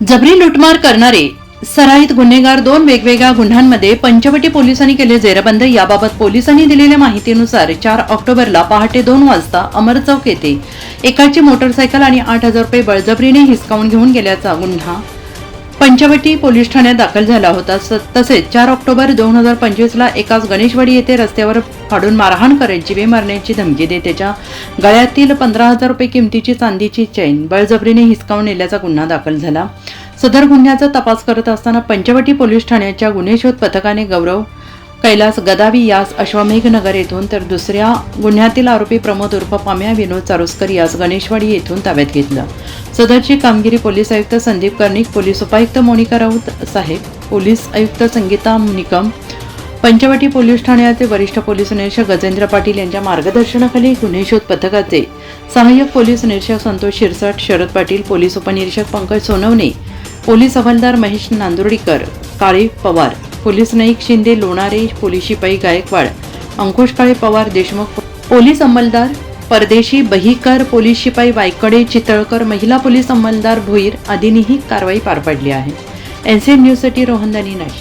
जबरी लुटमार करणारे सराईत गुन्हेगार दोन वेगवेगळ्या गुन्ह्यांमध्ये पंचवटी पोलिसांनी केले जेरबंद. याबाबत पोलिसांनी दिलेल्या माहितीनुसार चार ऑक्टोबरला पहाटे दोन वाजता अमर चौक येथे एकाची मोटरसायकल आणि आठ हजार रुपये बळजबरीने हिसकावून घेऊन गेल्याचा गुन्हा पंचवटी पोलीस ठाण्यात दाखल झाला होता. स- तसेच चार ऑक्टोबर दोन हजार पंचवीसला एकाच गणेशवाडी येथे रस्त्यावर फाडून मारहाण करत जीवे मारण्याची धमकी देत त्याच्या गळ्यातील पंधरा हजार रुपये किमतीची चांदीची चैन बळजबरीने हिसकावून नेल्याचा गुन्हा दाखल झाला. सदर गुन्ह्याचा तपास करत असताना पंचवटी पोलीस ठाण्याच्या गुन्हे शोध पथकाने गौरव कैलास गदावी यास अश्वमेघ नगर येथून तर दुसऱ्या गुन्ह्यातील आरोपी प्रमोद उर्फ पाम्या विनोद चारुस्कर यास गणेशवाडी येथून ताब्यात घेतलं. सदरची कामगिरी पोलीस आयुक्त संदीप कर्णिक पोलीस उपायुक्त मोनिका राऊत साहेब पोलीस आयुक्त संगीता निकम पंचवटी पोलीस ठाण्याचे वरिष्ठ पोलीस निरीक्षक गजेंद्र पाटील यांच्या मार्गदर्शनाखाली गुन्हे शोध पथकाचे सहाय्यक पोलीस निरीक्षक संतोष शिरसाट शरद पाटील पोलीस उपनिरीक्षक पंकज सोनवणे पोलीस हवालदार महेश नांदुर्डीकर काळे पवार. पोलीस नाईक शिंदे लोणारे पोलीस शिपाई गायकवाड अंकुश काळे पवार देशमुख पोलीस अंमलदार परदेशी बहीकर पोलीस शिपाई वायकडे चितळकर महिला पोलीस अंमलदार भोईर आदींनीही कारवाई पार पाडली आहे. एनसी न्यूजसाठी रोहनदानी नाशिक.